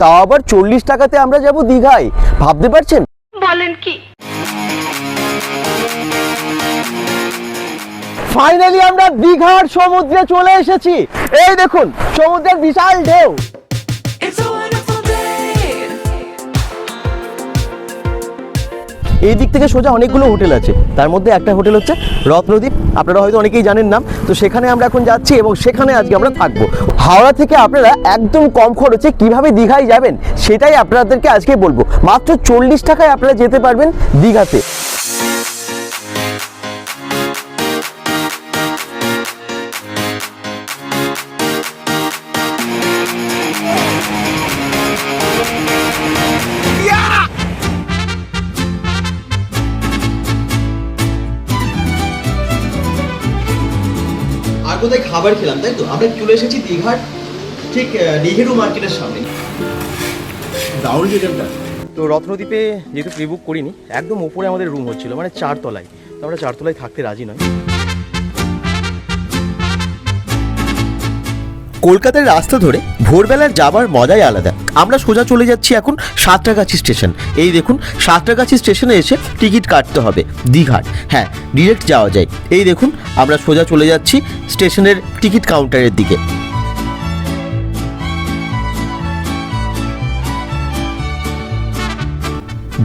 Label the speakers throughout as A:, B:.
A: তাও আবার চল্লিশ টাকাতে আমরা যাব দীঘায়। ভাবতে পারছেন?
B: বলেন কি?
A: ফাইনালি আমরা দীঘার সমুদ্রে চলে এসেছি। এই দেখুন সমুদ্রের বিশাল ঢেউ। এই দিক থেকে সোজা অনেকগুলো হোটেল আছে। তার মধ্যে একটা হোটেল হচ্ছে রত্নদ্বীপ আপনারা হয়তো অনেকেই জানেন নাম। তো সেখানে আমরা এখন যাচ্ছি এবং সেখানে আজকে আমরা থাকব। হাওড়া থেকে আপনারা একদম কম খরচে কীভাবে দীঘায় যাবেন, সেটাই আপনাদেরকে আজকে বলব। মাত্র চল্লিশ টাকায় আপনারা যেতে পারবেন দীঘাতে। খাবার খেলাম তাই তো? আমরা চলে এসেছি দীঘার ঠিক নেহেরু মার্কেটের সামনে।
C: দারুণ
A: তো রত্নদ্বীপে যেহেতু প্রিবুক করিনি একদম ওপরে আমাদের রুম হচ্ছিল মানে চারতলায়। তো আমরা চারতলায় থাকতে রাজি নয়। কলকাতার রাস্তা ধরে ভোরবেলার যাবার মজাই আলাদা। আমরা সোজা চলে যাচ্ছি এখন সাঁতরাগাছি স্টেশন। এই দেখুন, সাঁতরাগাছি স্টেশনে এসে টিকিট কাটতে হবে দীঘার। হ্যাঁ ডিরেক্ট যাওয়া যায়। এই দেখুন, আমরা সোজা চলে যাচ্ছি স্টেশনের টিকিট কাউন্টারের দিকে।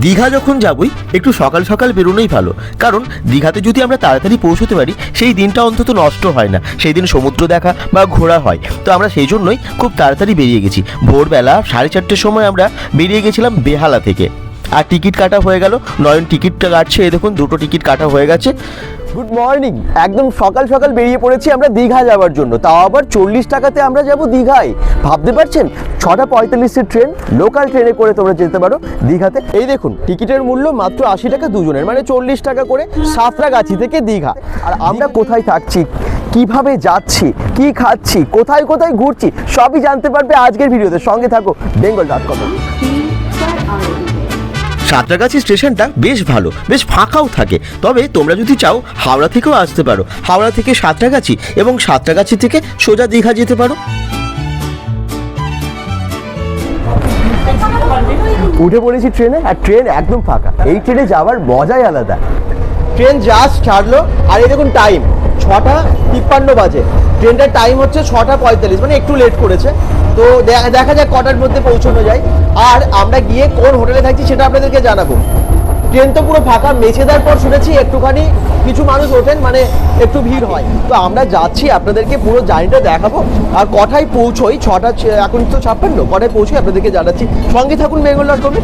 A: দীঘা যখন যাবই, একটু সকাল সকাল বেরোনোই ভালো। কারণ দীঘাতে যদি আমরা তাড়াতাড়ি পৌঁছতে পারি, সেই দিনটা অন্তত নষ্ট হয় না। সেই দিন সমুদ্র দেখা বা ঘোরা হয়। তো আমরা সেই জন্যই খুব তাড়াতাড়ি বেরিয়ে গেছি। ভোরবেলা সাড়ে চারটের সময় আমরা বেরিয়ে গেছিলাম বেহালা থেকে। আর টিকিট কাটা হয়ে গেল। নয়ন টিকিটটা কাটছে এই দেখুন দুটো টিকিট কাটা হয়ে গেছে। গুড মর্নিং একদম সকাল সকাল বেরিয়ে পড়েছি আমরা দীঘা যাওয়ার জন্য। তাও আবার চল্লিশ টাকাতে আমরা যাব দীঘায়। ভাবতে পারছেন? ছটা পঁয়তাল্লিশের ট্রেন লোকাল ট্রেনে করে তোমরা যেতে পারো দীঘাতে। এই দেখুন টিকিটের মূল্য মাত্র আশি টাকা দুজনের মানে চল্লিশ টাকা করে সাঁতরাগাছি থেকে দীঘা। আর আমরা কোথায় থাকছি? কীভাবে যাচ্ছি? কি খাচ্ছি? কোথায় কোথায় ঘুরছি? সবই জানতে পারবে আজকের ভিডিওতে। সঙ্গে থাকো বেঙ্গল ডট কম সাঁতরাগাছি স্টেশনটা বেশ ভালো, বেশ ফাঁকাও থাকে। তবে তোমরা যদি চাও, হাওড়া থেকেও আসতে পারো। হাওড়া থেকে সাঁতরাগাছি এবং সাঁতরাগাছি থেকে সোজা দীঘা যেতে পারো। উঠে পড়েছি ট্রেনে, আর ট্রেন একদম ফাঁকা। এই ট্রেনে যাওয়ার মজাই আলাদা। ট্রেন জাস্ট ছাড়লো, আর এই দেখুন টাইম ছটা তিপ্পান্ন বাজে। ট্রেনটার টাইম হচ্ছে ছটা পঁয়তাল্লিশ মানে একটু লেট করেছে। তো দেখা যাক কটার মধ্যে পৌঁছানো যায়। আর আমরা গিয়ে কোন হোটেলে থাকছি সেটা আপনাদেরকে জানাব। ট্রেন তো পুরো ফাঁকা মেছেদার পর শুনেছি একটুখানি কিছু মানুষ ওঠেন মানে একটু ভিড় হয়। তো আমরা যাচ্ছি, আপনাদেরকে পুরো জার্নিটা দেখাবো। আর কটায় পৌঁছোই? ছটা, এখন তো ছাপ্পান্ন, কটায় পৌঁছোই আপনাদেরকে জানাচ্ছি। সঙ্গে থাকুন বেঙ্গল ডট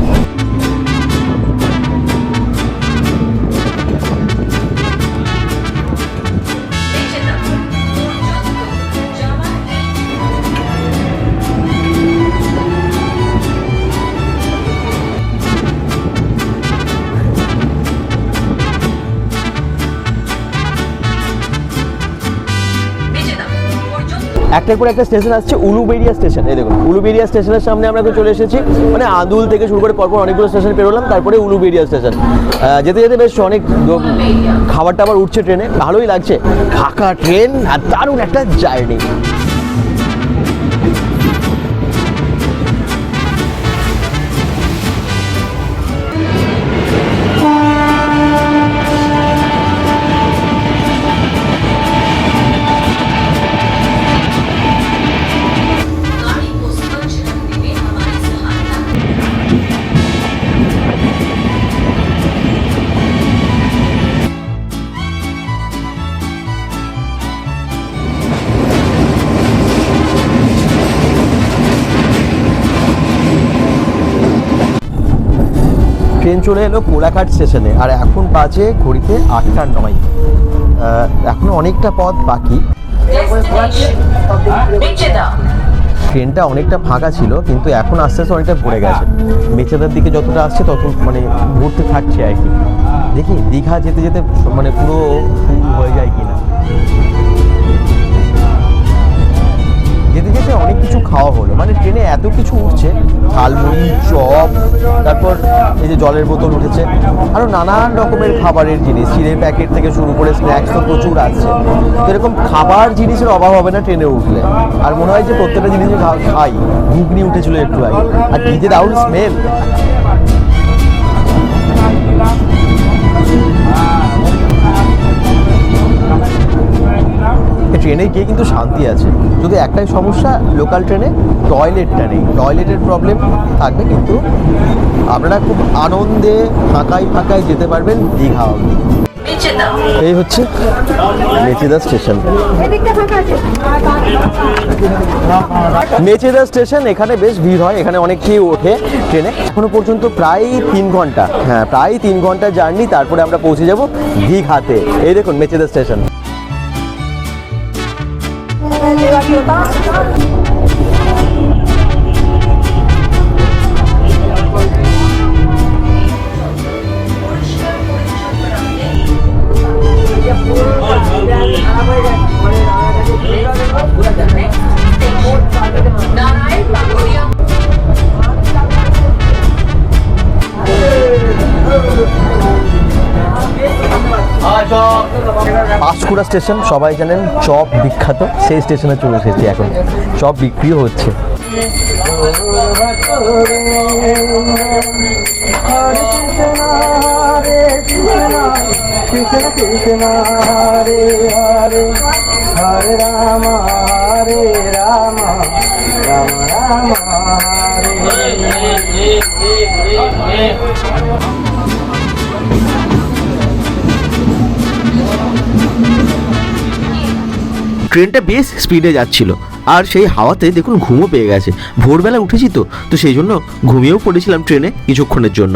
A: একটার পর একটা স্টেশন আসছে উলুবেরিয়া স্টেশন এই দেখুন উলুবেরিয়া স্টেশনের সামনে আমরা এখন চলে এসেছি। মানে আদুল থেকে শুরু করে পরপর অনেকগুলো স্টেশন পেরোলাম তারপরে উলুবেরিয়া স্টেশন যেতে যেতে বেশ অনেক খাবার টাবার উঠছে ট্রেনে, ভালোই লাগছে। ফাঁকা ট্রেন আর দারুণ একটা জার্নি ট্রেন চলে এলো কোলাঘাট স্টেশনে। আর এখন বাজে ঘড়িতে আটটা নয়। আহ, এখনও অনেকটা পথ বাকি। ট্রেনটা অনেকটা ফাঁকা ছিল কিন্তু এখন আস্তে আস্তে অনেকটা ভরে গেছে। মেচেদার দিকে যতটা আসছে তত মানে ঘুরতে থাকছে আর কি। দেখি দীঘা যেতে যেতে মানে পুরো হয়ে যায় কিনা। যেতে যেতে অনেক কিছু খাওয়া হলো মানে ট্রেনে এত কিছু উঠছে, ঝালমুড়ি, চপ, তারপর এই যে জলের বোতল উঠেছে আরও নানান রকমের খাবারের জিনিস, চিড়ের প্যাকেট থেকে শুরু করে স্ন্যাক্স তো প্রচুর আছে। তো এরকম খাবার জিনিসের অভাব হবে না ট্রেনে উঠলে। আর মনে হয় যে প্রত্যেকটা জিনিস খাই। ঘুগনি উঠেছিল একটু আগে। আর কি যে স্মেল ট্রেনে গিয়ে কিন্তু শান্তি আছে। যদি একটাই সমস্যা লোকাল ট্রেনে টয়লেটটা নেই। টয়লেটের প্রবলেম থাকবে কিন্তু আপনারা খুব আনন্দে ফাঁকায় ফাঁকায় যেতে পারবেন দীঘা এই হচ্ছে মেচেদা স্টেশন। মেচেদা স্টেশন, এখানে বেশ ভিড় হয়, এখানে অনেকেই ওঠে ট্রেনে। এখনও পর্যন্ত প্রায় তিন ঘণ্টা হ্যাঁ প্রায় তিন ঘণ্টা জার্নি, তারপরে আমরা পৌঁছে যাব দীঘাতে। এই দেখুন, মেচেদা স্টেশন।
D: सेवा की होता Thank you.
A: পাঁশকুড়া স্টেশন সবাই জানেন চপ বিখ্যাত সেই স্টেশনে চলে এসেছি এখন। চপ বিক্রিও হচ্ছে। ট্রেনটা বেশ স্পিডে যাচ্ছিল। আর সেই হাওয়াতে দেখুন ঘুমও পেয়ে গেছে। ভোরবেলা উঠেছি তো তো সেই জন্য ঘুমিয়েও পড়েছিলাম ট্রেনে কিছুক্ষণের জন্য।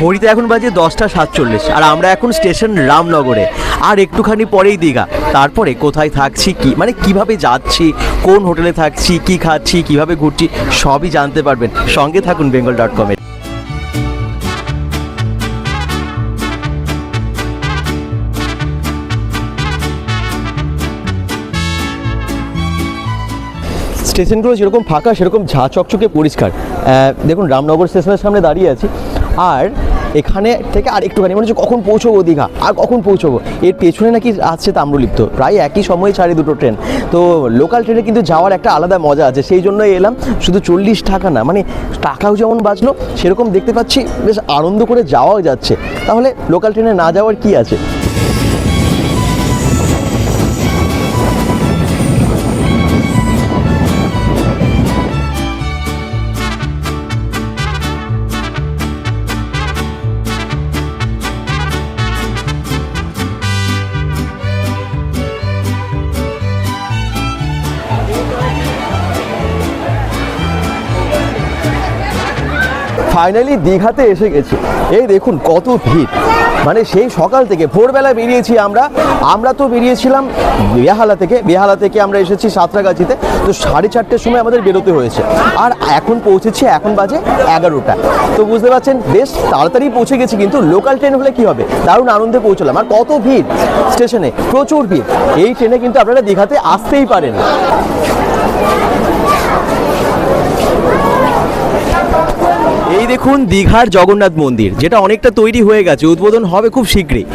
A: ঘড়িতে এখন বাজে দশটা সাতচল্লিশ, আর আমরা এখন স্টেশন রামনগরে। আর একটুখানি পরেই দীঘা। তারপরে কোথায় থাকছি, কি মানে কীভাবে যাচ্ছি, কোন হোটেলে থাকছি, কি খাচ্ছি, কীভাবে ঘুরছি, সবই জানতে পারবেন। সঙ্গে থাকুন বেঙ্গল ডট কমে স্টেশনগুলো যেরকম ফাঁকা, সেরকম ঝা চকচকে পরিষ্কার। দেখুন, রামনগর স্টেশনের সামনে দাঁড়িয়ে আছি। আর এখানে থেকে আর একটুখানি, মনে হচ্ছে কখন পৌঁছবো দীঘা? আর কখন পৌঁছবো? এর পেছনে নাকি আসছে তাম্রলিপ্ত। প্রায় একই সময়ে ছাড়ে দুটো ট্রেন। তো লোকাল ট্রেনে কিন্তু যাওয়ার একটা আলাদা মজা আছে। সেই জন্যই এলাম। শুধু চল্লিশ টাকা না মানে টাকাও যেমন বাঁচলো, সেরকম দেখতে পাচ্ছি বেশ আনন্দ করে যাওয়াও যাচ্ছে। তাহলে লোকাল ট্রেনে না যাওয়ার কি আছে? ফাইনালি দীঘাতে এসে গেছি। এই দেখুন কত ভিড়। মানে সেই সকাল থেকে ভোরবেলা বেরিয়েছি আমরা। আমরা তো বেরিয়েছিলাম বেহালা থেকে। বেহালা থেকে আমরা এসেছি সাঁতরাগাছিতে। তো সাড়ে চারটের সময় আমাদের বেরোতে হয়েছে। আর এখন পৌঁছেছি, এখন বাজে এগারোটা। তো বুঝতে পারছেন, বেশ তাড়াতাড়ি পৌঁছে গেছি, কিন্তু লোকাল ট্রেন হলে কি হবে? দারুণ আনন্দে পৌঁছলাম। আর কত ভিড় স্টেশনে? প্রচুর ভিড়। এই ট্রেনে কিন্তু আপনারা দীঘাতে আসতেই পারেন। এই দেখুন দীঘার জগন্নাথ মন্দির যেটা অনেকটা তৈরি হয়ে গেছে উদ্বোধন হবে খুব শীঘ্রই।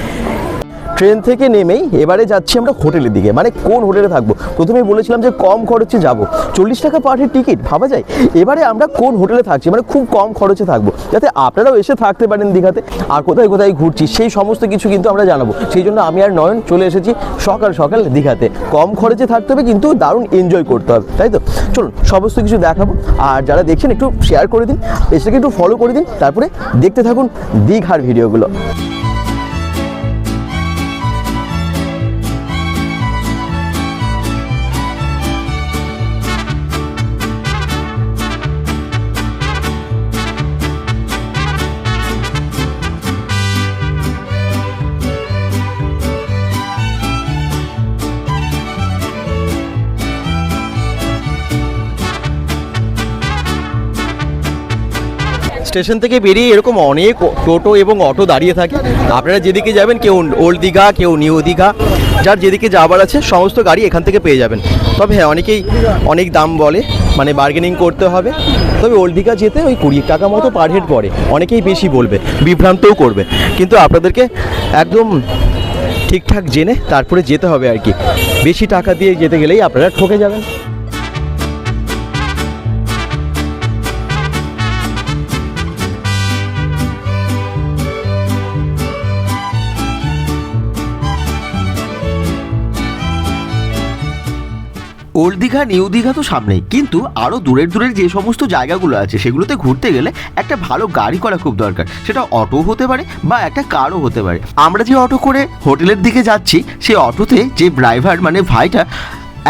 A: ট্রেন থেকে নেমেই এবারে যাচ্ছি আমরা হোটেলের দিকে। মানে কোন হোটেলে থাকব? প্রথমেই বলেছিলাম যে কম খরচে যাব। চল্লিশ টাকা পার টিকিট ভাবা যায়? এবারে আমরা কোন হোটেলে থাকছি? মানে খুব কম খরচে থাকব। যাতে আপনারাও এসে থাকতে পারেন দীঘাতে। আর কোথায় কোথায় ঘুরছি, সেই সমস্ত কিছু কিন্তু আমরা জানাব। সেই জন্য আমি আর নয়ন চলে এসেছি সকাল সকাল দীঘাতে। কম খরচে থাকতে হবে, কিন্তু দারুণ এনজয় করতে হবে, তাই তো? চলুন, সমস্ত কিছু দেখাবো। আর যারা দেখছেন, একটু শেয়ার করে দিন, পেজটাকে একটু ফলো করে দিন। তারপরে দেখতে থাকুন দীঘার ভিডিওগুলো স্টেশন থেকে বেরিয়ে এরকম অনেক টোটো এবং অটো দাঁড়িয়ে থাকে। আপনারা যেদিকে যাবেন, কেউ ওল্ড দীঘা, কেউ নিউ দীঘা, যার যেদিকে যাবার আছে, সমস্ত গাড়ি এখান থেকে পেয়ে যাবেন। তবে হ্যাঁ অনেকেই অনেক দাম বলে মানে বার্গেনিং করতে হবে। তবে ওল্ড দীঘা যেতে ওই কুড়ি টাকা মতো পার হেড পড়ে। অনেকেই বেশি বলবে, বিভ্রান্তও করবে। কিন্তু আপনাদেরকে একদম ঠিকঠাক জেনে তারপরে যেতে হবে আর কি। বেশি টাকা দিয়ে যেতে গেলেই আপনারা ঠকে যাবেন।
B: ওল্ড দীঘা, নিউ দীঘা তো সামনেই। কিন্তু আরও দূরের দূরের যে সমস্ত জায়গাগুলো আছে, সেগুলোতে ঘুরতে গেলে একটা ভালো গাড়ি করা খুব দরকার। সেটা অটো হতে পারে বা একটা কারও হতে পারে। আমরা যে অটো করে হোটেলের দিকে যাচ্ছি সেই অটোতে যে ড্রাইভার মানে ভাইটা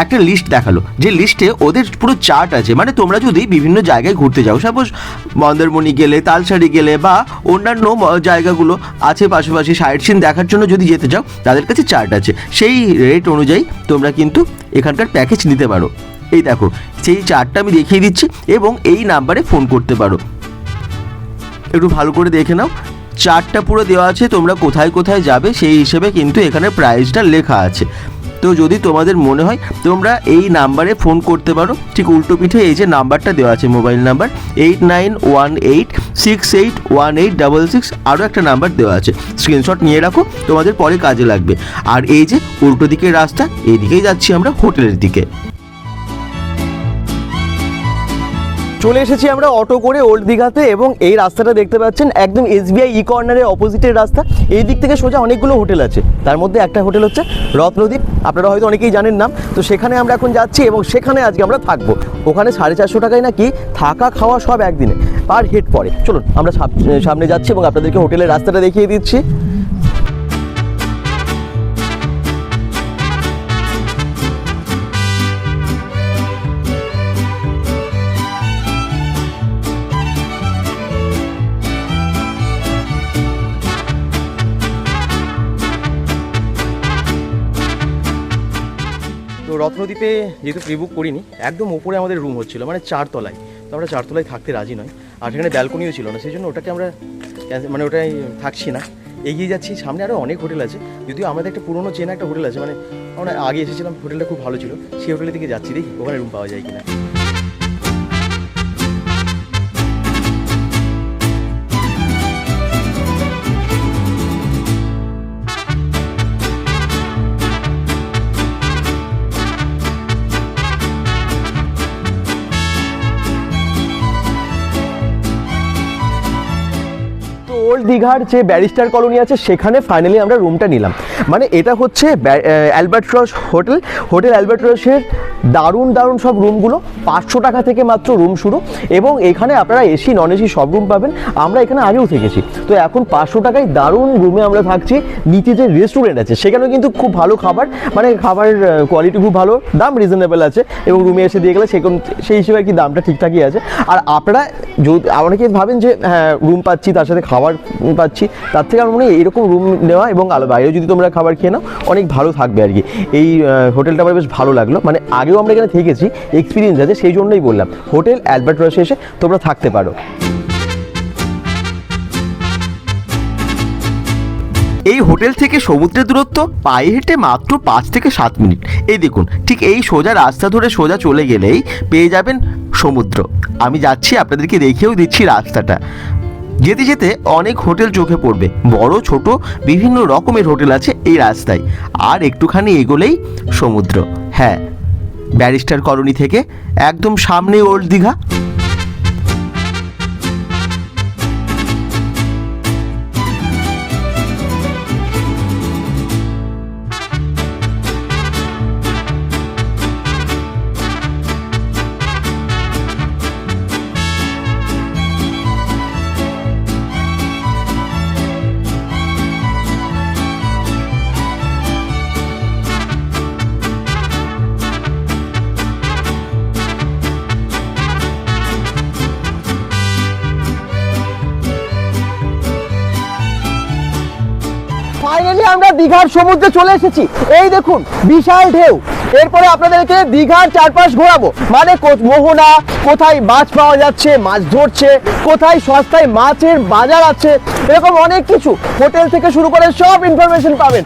B: একটা লিস্ট দেখাল। যে লিস্টে ওদের পুরো চার্ট আছে। মানে তোমরা যদি বিভিন্ন জায়গায় ঘুরতে যাও সাপোজ মন্দারমণি গেলে তালসারি গেলে বা অন্যান্য জায়গাগুলো আছে পাশাপাশি সাইট সিন দেখার জন্য যদি যেতে চাও, তাদের কাছে চার্ট আছে। সেই রেট অনুযায়ী তোমরা কিন্তু এখানকার প্যাকেজ নিতে পারো। এই দেখো, সেই চার্টটা আমি দেখিয়ে দিচ্ছি এবং এই নাম্বারে ফোন করতে পারো। একটু ভালো করে দেখে নাও। চার্টটা পুরো দেওয়া আছে, তোমরা কোথায় কোথায় যাবে, সেই হিসেবে কিন্তু এখানে প্রাইসটা লেখা আছে। তো যদি তোমাদের মনে হয় তোমরা এই নাম্বারে ফোন করতে পারো, ঠিক উল্টো পিঠে এই যে নাম্বারটা দেওয়া আছে mobile number eight nine one eight six eight one eight double six আরও একটা নাম্বার দেওয়া আছে। স্ক্রিনশট নিয়ে রাখো, তোমাদের পরে কাজে লাগবে। আর এই যে উল্টো দিকের রাস্তা এই দিকেই যাচ্ছি আমরা হোটেলের দিকে।
A: চলে এসেছি আমরা অটো করে ওল্ড দীঘাতে এবং এই রাস্তাটা দেখতে পাচ্ছেন একদম এসবিআই ই কর্নারের অপোজিটের রাস্তা। এই দিক থেকে সোজা অনেকগুলো হোটেল আছে। তার মধ্যে একটা হোটেল হচ্ছে রত্নদ্বীপ আপনারা হয়তো অনেকেই জানেন নাম। তো সেখানে আমরা এখন যাচ্ছি এবং সেখানে আজকে আমরা থাকব। ওখানে সাড়ে চারশো টাকায় নাকি থাকা খাওয়া সব একদিনে পার হেড পড়ে। চলুন, আমরা সামনে যাচ্ছি এবং আপনাদেরকে হোটেলের রাস্তাটা দেখিয়ে দিচ্ছি। রত্নদ্বীপে যেহেতু প্রিবুক করিনি, একদম ওপরে আমাদের রুম হচ্ছিল মানে চারতলায়। তো আমরা চারতলায় থাকতে রাজি নয় আর সেখানে ব্যালকনিও ছিল না সেই জন্য ওটাকে আমরা মানে ওটাই থাকছি না। এগিয়ে যাচ্ছি, সামনে আরও অনেক হোটেল আছে, যদিও আমাদের একটা পুরনো চেনা একটা হোটেল আছে মানে আমরা আগে এসেছিলাম হোটেলটা খুব ভালো ছিল, সেই হোটেলের দিকে যাচ্ছি, দেখি ওখানে রুম পাওয়া যায় কিনা। ওল্ড দীঘার যে ব্যারিস্টার কলোনি আছে, সেখানে ফাইনালি আমরা রুমটা নিলাম। মানে এটা হচ্ছে অ্যালবার্ট রস হোটেল হোটেল অ্যালবার্ট রসের দারুণ দারুণ সব রুমগুলো পাঁচশো টাকা থেকে মাত্র রুম শুরু। এবং এখানে আপনারা এসি নন এসি সব রুম পাবেন। আমরা এখানে আগেও থেকেছি। তো এখন পাঁচশো টাকায় দারুণ রুমে আমরা থাকছি। নিচে যে রেস্টুরেন্ট আছে, সেখানেও কিন্তু খুব ভালো খাবার। মানে খাবার কোয়ালিটি খুব ভালো, দাম রিজনেবল আছে। এবং রুমে এসে দিয়ে গেলে সেরকম সেই হিসেবে আর কি দামটা ঠিকঠাকই আছে। আর আপনারা যদি অনেকে ভাবেন যে হ্যাঁ রুম পাচ্ছি, তার সাথে খাবার পাচ্ছি, তার থেকে আমার মনে হয় এরকম রুম নেওয়া এবং আলো বাইরেও যদি তোমরা খাবার খেয়ে নাও, অনেক ভালো থাকবে আর কি। এই হোটেলটা আমার বেশ ভালো লাগল। মানে আগেও আমরা এখানে থেকেছি এক্সপিরিয়েন্স আছে, সেই জন্যই বললাম। হোটেল অ্যালবার্ট রসে এসে তোমরা থাকতে পারো।
B: এই হোটেল থেকে সমুদ্রের দূরত্ব পায়ে হেঁটে মাত্র পাঁচ থেকে সাত মিনিট। এই দেখুন, ঠিক এই সোজা রাস্তা ধরে সোজা চলে গেলেই পেয়ে যাবেন সমুদ্র। আমি যাচ্ছি, আপনাদেরকে দেখিয়েও দিচ্ছি রাস্তাটা। যেতে যেতে অনেক হোটেল চোখে পড়বে। বড়, ছোট, বিভিন্ন রকমের হোটেল আছে এই রাস্তায়। আর একটুখানি এগোলেই সমুদ্র। হ্যাঁ ব্যারিস্টার কলোনি থেকে একদম সামনে ওল্ড দীঘা।
A: দীঘার সমুদ্রে চলে এসেছি। এই দেখুন, বিশাল ঢেউ। এরপরে আপনাদেরকে দীঘার চারপাশ ঘোরাবো। মানে মোহনা, কোথায় মাছ পাওয়া যাচ্ছে, মাছ ধরছে, কোথায় সস্তায় মাছের বাজার আছে, এরকম অনেক কিছু। হোটেল থেকে শুরু করে সব ইনফরমেশন পাবেন।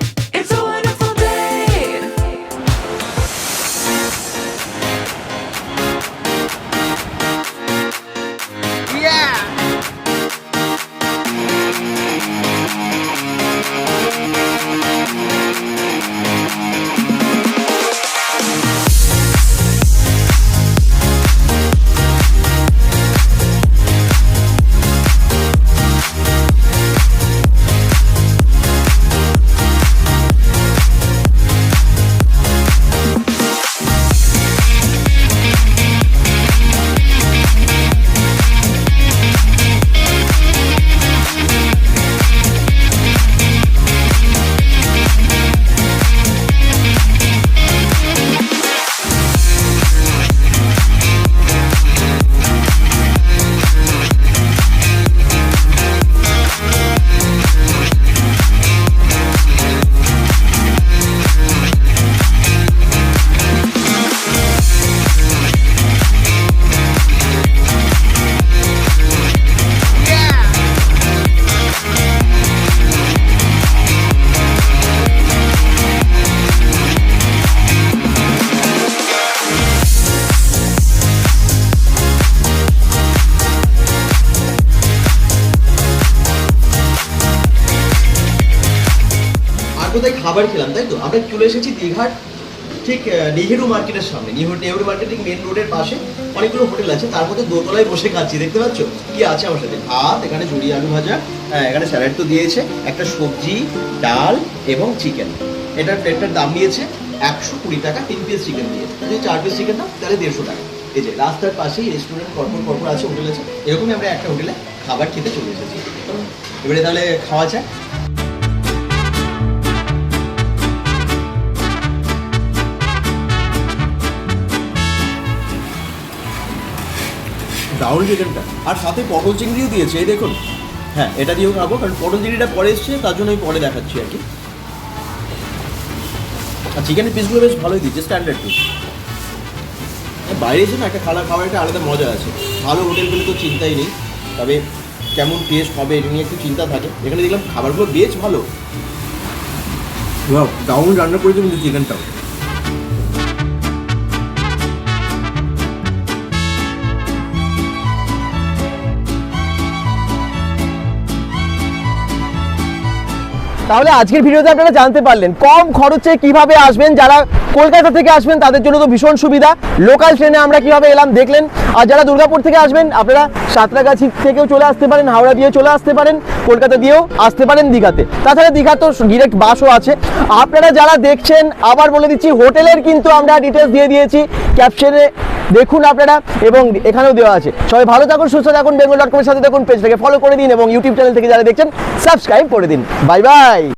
E: আমরা চলে এসেছি দীঘার, ঠিক নেহেরু মার্কেটের সামনে। নেহেরু মার্কেট ঠিক মেন রোডের পাশে অনেকগুলো হোটেল আছে। তার মধ্যে দোতলায় বসে খাচ্ছি, দেখতে পাচ্ছ? কি আছে আমার সাথে? ভাত, এখানে ঝুড়ি আলু ভাজা হ্যাঁ এখানে স্যালাড তো দিয়েছে। একটা সবজি, ডাল এবং চিকেন এটার প্লেটটার দাম নিয়েছে একশো কুড়ি টাকা, তিন পিস চিকেন দিয়ে যদি চার পিস চিকেন দাও তাহলে দেড়শো টাকা। এই যে, রাস্তার পাশেই রেস্টুরেন্ট কর্পোর কর্পোর আছে, হোটেল আছে। এরকমই আমরা একটা হোটেলে খাবার খেতে চলে এসেছি। এবারে তাহলে খাওয়া যায়
F: দারুণ চিকেনটা
E: আর সাথে পটল চিংড়িও দিয়েছে, এই দেখুন। হ্যাঁ এটা দিয়েও খাব, কারণ পটল চিংড়িটা পরে এসছে, তার জন্য আমি পরে দেখাচ্ছি আর কি। আর চিকেনের পিসগুলো বেশ ভালোই দিচ্ছে স্ট্যান্ডার্ড পিস বাইরে এসে না, একটা খাবার খাওয়ার একটা আলাদা মজা আছে। ভালো হোটেলগুলো তো চিন্তাই নেই, তবে কেমন টেস্ট হবে এটা নিয়ে একটু চিন্তা থাকে। এখানে দেখলাম খাবারগুলো বেশ ভালো।
F: দারুণ রান্না করেছে কিন্তু চিকেনটাও
A: তাহলে আজকের ভিডিওতে আপনারা জানতে পারলেন, কম খরচে কীভাবে আসবেন, যারা কলকাতা থেকে আসবেন, তাদের জন্য তো ভীষণ সুবিধা। লোকাল ট্রেনে আমরা কীভাবে এলাম দেখলেন। আর যারা দুর্গাপুর থেকে আসবেন, আপনারা সাঁতরাগাছি থেকেও চলে আসতে পারেন, হাওড়া দিয়ে চলে আসতে পারেন, কলকাতা দিয়েও আসতে পারেন দীঘাতে। তাছাড়া দীঘা তো ডিরেক্ট বাসও আছে। আপনারা যারা দেখছেন, আবার বলে দিচ্ছি, হোটেলের কিন্তু আমরা ডিটেলস দিয়ে দিয়েছি। ক্যাপশনে দেখুন আপনারা এবং এখানেও দেওয়া আছে। সবাই ভালো থাকুন, সুস্থ থাকুন, বেঙ্গল ডট কমের সাথে দেখুন পেজটাকে ফলো করে দিন এবং ইউটিউব চ্যানেল থেকে যারা দেখছেন সাবস্ক্রাইব করে দিন। Bye bye